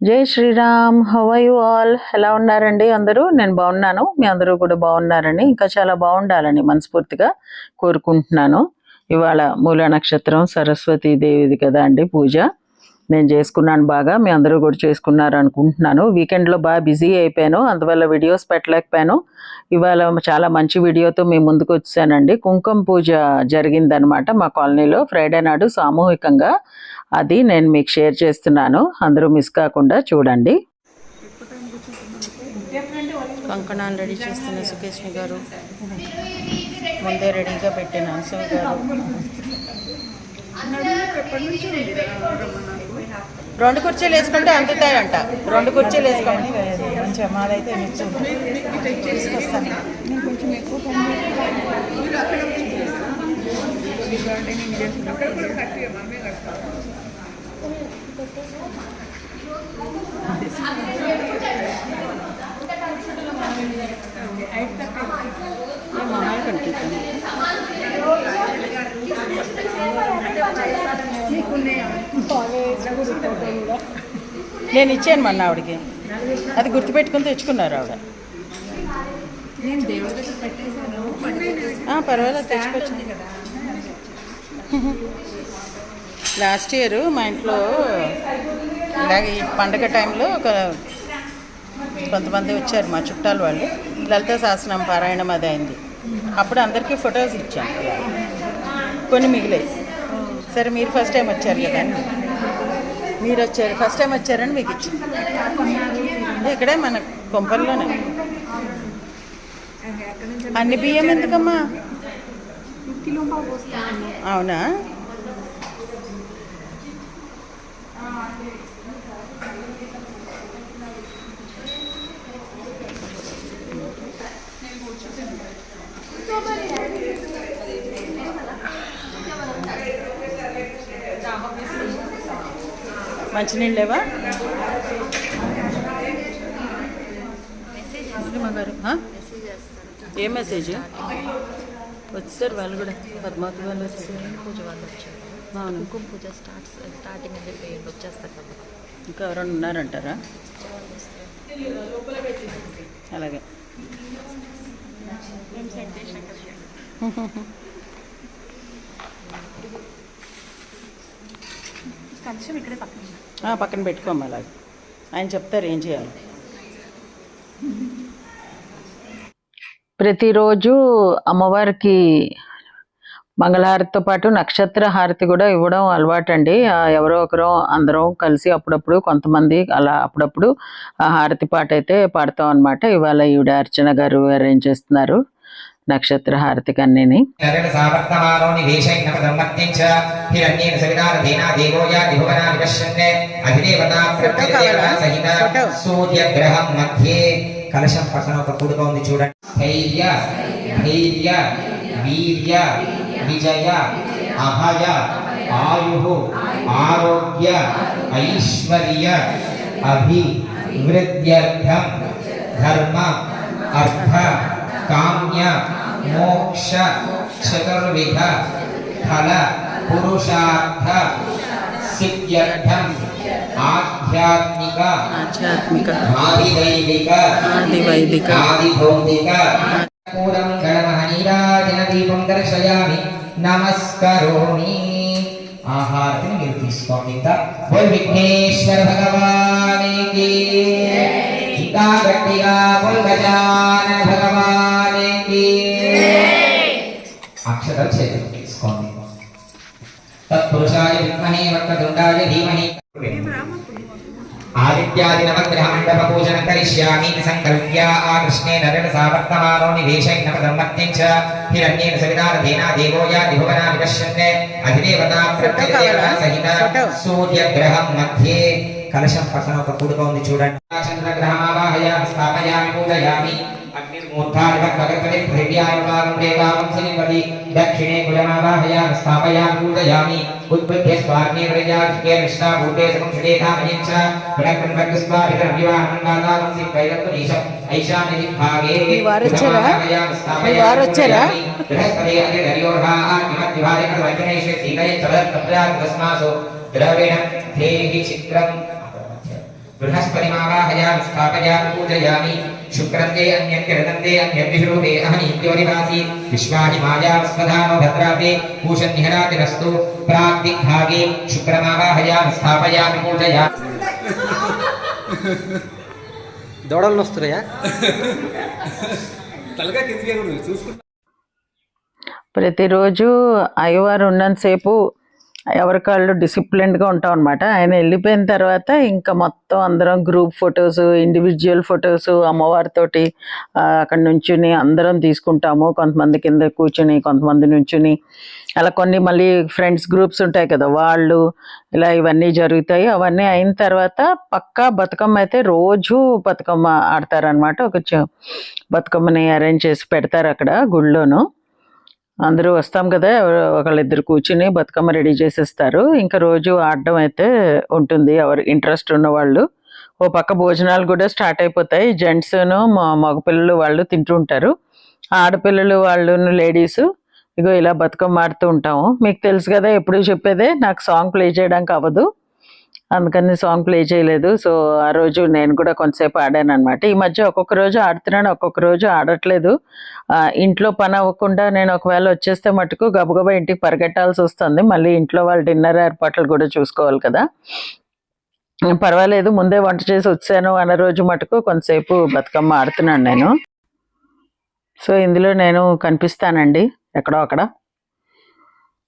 జై Sriram how you all ఎలా ఉన్నారండి అందరూ? నేను బాగున్నాను మీ అందరూ కూడా బాగున్నారని ఇంకా చాలా బాగుండాలని మనస్ఫూర్తిగా కోరుకుంటున్నాను. ఇవాళ మూల నక్షత్రం సరస్వతీ దేవిది కదా అండి పూజ. నేను చేసుకున్నాను బాగా మీ అందరూ కూడా చేసుకున్నారు అనుకుంటున్నాను. వీకెండ్లో బాగా బిజీ అయిపోయాను అందువల్ల వీడియోస్ పెట్టలేకపోయాను. ఇవాళ చాలా మంచి వీడియోతో మీ ముందుకు వచ్చానండి. కుంకుమ పూజ జరిగిందనమాట మా కాలనీలో. ఫ్రైడే నాడు సామూహికంగా అది నేను మీకు షేర్ చేస్తున్నాను. అందరూ మిస్ కాకుండా చూడండి. కంకణాలు రెడీ చేస్తున్న సుకేష్మి గారు ముందే రెడీగా పెట్టిన అన్సవి గారు. రెండు కుర్చీలు వేసుకుంటే అందుతాయంట రెండు కుర్చీలు వేసుకోండి మంచిగా మాదైతే మిర్చి తీసుకొస్తాను నేను కొంచెం ఎక్కువ పని మా అమ్మాయి కనిపిస్తుంది నేను ఇచ్చాను మొన్న ఆవిడకి. అది గుర్తుపెట్టుకుని తెచ్చుకున్నారు ఆవిడ. పర్వాలేదు తెచ్చుకోవచ్చు. లాస్ట్ ఇయర్ మా ఇంట్లో ఇలాగే ఈ పండగ టైంలో ఒక కొంతమంది వచ్చారు మా చుట్టాలు వాళ్ళు. లలిత శాసనం పారాయణం అది అయింది. అప్పుడు అందరికీ ఫొటోస్ ఇచ్చాను. కొన్ని మిగిలాయి. సరే మీరు ఫస్ట్ టైం వచ్చారు కదా మీరు వచ్చారు ఫస్ట్ టైం వచ్చారని మీకు ఇచ్చాను ఇక్కడే మన కొంపల్లోనే. అన్ని బియ్యం ఎందుకమ్మా? అవునా? మంచినీళ్ళు లేవా మగారు ఏ మెసేజ్ వచ్చారు వాళ్ళు కూడా. పద్మావతి వాళ్ళు వచ్చారు. పూజ వాళ్ళు వచ్చారు. కుంకుమ పూజ స్టార్ట్స్ స్టార్టింగ్ అని చెప్పి వచ్చేస్తారు కదా. ఇంకా ఎవరైనా ఉన్నారంటారా? అలాగే. కొంచెం ఇక్కడే పక్కన ఆ, పక్కన పెట్టుకోమ్మ అలాగే. ఆయన చెప్తారు ఏం చేయాలి. ప్రతిరోజు అమ్మవారికి మంగళహారతితో పాటు నక్షత్ర హారతి కూడా ఇవ్వడం అలవాటండి. ఆ, ఎవరో ఒకరు అందరం కలిసి అప్పుడప్పుడు కొంతమంది అలా అప్పుడప్పుడు ఆ హారతి పాట అయితే పాడతాం అనమాట ఇవాళ ఈవిడ అర్చన గారు అరేంజ్ చేస్తున్నారు. నక్షత్ర హారతి సూర్యగ్రహం మధ్యే కలశం పక్కన ఒక కూడుక ఉంది చూడండి. ధైర్య ధైర్య వీర్య విజయ అభయ ఆయు ఆరోగ్య ఐశ్వర్య అభివృద్ధ్యర్థం ధర్మ అర్థ కామ్య మోక్ష చతుర్విధ ఫల పురుషార్థ సిద్ధ్యర్థం ఆధ్యాత్మిక ఆధ్యాత్మిక ఆదిదైవిక ఆదివైదిక ఆదిభౌతిక పూరం గణమహనీరాజన దీపం దర్శయామి నమస్కరోమి ఆహారతిని మీరు తీసుకోండి ఇంకా బోల్ విఘ్నేశ్వర భగవానికి ఇంకా గట్టిగా బోల్ గజానన భగవానికి అక్షతలు చేతులు తీసుకోండి తత్పురుషాయ విద్మహే వక్రతుండాయ ధీమహి ఆదిత్యాది నవగ్రహ మండప పూజన కరిష్యామి సంకల్ప్య ఆ కృష్ణేన రణ సావర్తమానో నివేశైన పదమత్యం చ హిరణ్యేన సవితారథేన దేవో యాతి భువనాని పశ్యన్నే అధిదేవతా ప్రత్యేక సహిత సూర్యగ్రహం మధ్యే కలశం పక్కన ఒక కూడుక ఉంది చూడండి. చంద్రగ్రహమావాహయ స్థాపయామి పూజయామి. मूर्धार्घकगतरे भृत्यार्कां देवां सनिपति दक्षिणे कुलमावाहय स्थापया पूजयामि उद्बुद्ध्य स्वार्णे प्रजाधिके कृष्णाभूते समुषे धामयं च गुणक्रमभगस्वाभिरभिवाहन्नादां सिद्धैरत्वनीशम् ऐशानिभागे स्थापयामि बृहस्पते अतिर्योर्हा आत्मद्विभागे वैकनेशे सीतये चलत्तप्रा तस्मासु द्रविण धेहि चित्रं बृहस्पतिमावाहयां स्थापया पूजयामि। శుక్రందే అన్యం కిరణందే అన్యం విహృదే అహని ఇంద్యోనివాసి విశ్వాహి మాయా స్వధానో భద్రాపే భూషన్నిహరాతిరస్తు ప్రాగ్దిగ్భాగే శుక్రమావాహయామి స్థాపయామి మూఢయా దొడలు నొస్తున్నాయా? తలగా కిందికే చూసుకుంటా. ప్రతిరోజు అయ్యవారు ఉన్నంతసేపు ఎవరి కాళ్ళు డిసిప్లిన్డ్గా ఉంటాం అనమాట ఆయన వెళ్ళిపోయిన తర్వాత ఇంకా మొత్తం అందరం గ్రూప్ ఫొటోస్ ఇండివిజువల్ ఫొటోస్ అమ్మవారితోటి అక్కడ నుంచుని అందరం తీసుకుంటాము. కొంతమంది కింద కూర్చుని కొంతమంది నుంచుని. అలా కొన్ని మళ్ళీ ఫ్రెండ్స్ గ్రూప్స్ ఉంటాయి కదా వాళ్ళు ఇలా ఇవన్నీ జరుగుతాయి. అవన్నీ అయిన తర్వాత పక్కా బతుకమ్మ అయితే రోజు బతుకమ్మ ఆడతారనమాట ఒక బతుకమ్మని అరేంజ్ చేసి పెడతారు అక్కడ గుళ్ళోను. అందరూ వస్తాం కదా ఒకళ్ళిద్దరు కూర్చుని బతుకమ్మ రెడీ చేసేస్తారు. ఇంకా రోజు ఆడడం అయితే ఉంటుంది ఎవరు ఇంట్రెస్ట్ ఉన్న వాళ్ళు. ఓ పక్క భోజనాలు కూడా స్టార్ట్ అయిపోతాయి. జెంట్స్ను మగపిల్లలు వాళ్ళు తింటూ ఉంటారు. ఆడపిల్లలు వాళ్ళు లేడీస్ ఇగో ఇలా బతుకమ్మ ఆడుతూ ఉంటాము. మీకు తెలుసు కదా ఎప్పుడు చెప్పేదే నాకు సాంగ్ ప్లే చేయడానికి అవ్వదు. అందుకని సాంగ్ ప్లే చేయలేదు. సో ఆ రోజు నేను కూడా కొంతసేపు ఆడాను అనమాట ఈ మధ్య ఒక్కొక్క రోజు ఆడుతున్నాను ఒక్కొక్క రోజు ఆడట్లేదు. ఇంట్లో పని అవ్వకుండా నేను ఒకవేళ వచ్చేస్తే మటుకు గబగబా ఇంటికి పరిగెట్టాల్సి వస్తుంది. మళ్ళీ ఇంట్లో వాళ్ళ డిన్నర్ ఏర్పాట్లు కూడా చూసుకోవాలి కదా. పర్వాలేదు ముందే వంట చేసి వచ్చాను అన్న రోజు మటుకు కొంతసేపు బతుకమ్మ ఆడుతున్నాను నేను. సో ఇందులో నేను కనిపిస్తానండి ఎక్కడో అక్కడ.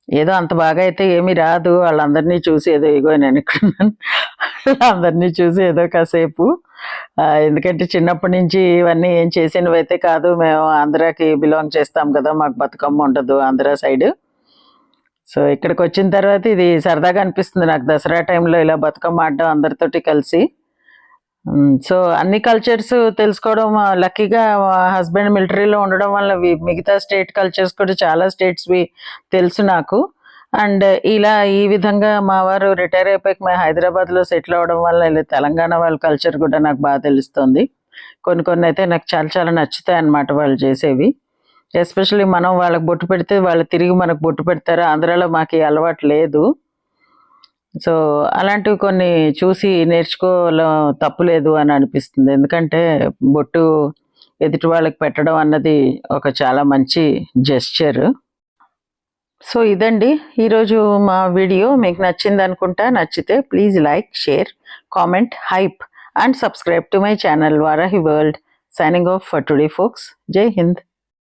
ఏదో అంత బాగా అయితే ఏమీ రాదు. వాళ్ళందరినీ చూసి ఏదో ఇగో నేను ఇక్కడ వాళ్ళందరినీ అందరినీ చూసి ఏదో కాసేపు. ఎందుకంటే చిన్నప్పటి నుంచి ఇవన్నీ ఏం చేసినవైతే కాదు. మేము ఆంధ్రాకి బిలాంగ్ చేస్తాం కదా మాకు బతుకమ్మ ఉండదు ఆంధ్ర సైడ్. సో ఇక్కడికి వచ్చిన తర్వాత ఇది సరదాగా అనిపిస్తుంది నాకు. దసరా టైంలో ఇలా బతుకమ్మ ఆడడం అందరితోటి కలిసి. Hmm, సో అన్ని కల్చర్స్ తెలుసుకోవడం లక్కీగా హస్బెండ్ మిలిటరీలో ఉండడం వల్ల వి- మిగతా స్టేట్ కల్చర్స్ కూడా చాలా స్టేట్స్వి తెలుసు నాకు. అండ్ uh, ఇలా ఈ విధంగా మా వారు రిటైర్ అయిపోయి మేము హైదరాబాద్లో సెటిల్ అవ్వడం వల్ల ఇలా తెలంగాణ వాళ్ళ కల్చర్ కూడా నాకు బాగా తెలుస్తుంది. కొన్ని కొన్ని అయితే నాకు చాలా చాలా నచ్చుతాయి అన్నమాట వాళ్ళు చేసేవి. ఎస్పెషల్లీ మనం వాళ్ళకి బొట్టు పెడితే వాళ్ళు తిరిగి మనకు బొట్టు పెడతారు? ఆంధ్రాలో మాకు అలవాటు లేదు. సో అలాంటివి కొన్ని చూసి నేర్చుకోవడం తప్పులేదు అని అనిపిస్తుంది. ఎందుకంటే బొట్టు ఎదుటి వాళ్ళకి పెట్టడం అన్నది ఒక చాలా మంచి జెస్చర్ సో ఇదండి ఈరోజు మా వీడియో. మీకు నచ్చింది అనుకుంటా నచ్చితే please like share comment hype and subscribe to my channel Varahi world signing off for today folks Jai Hind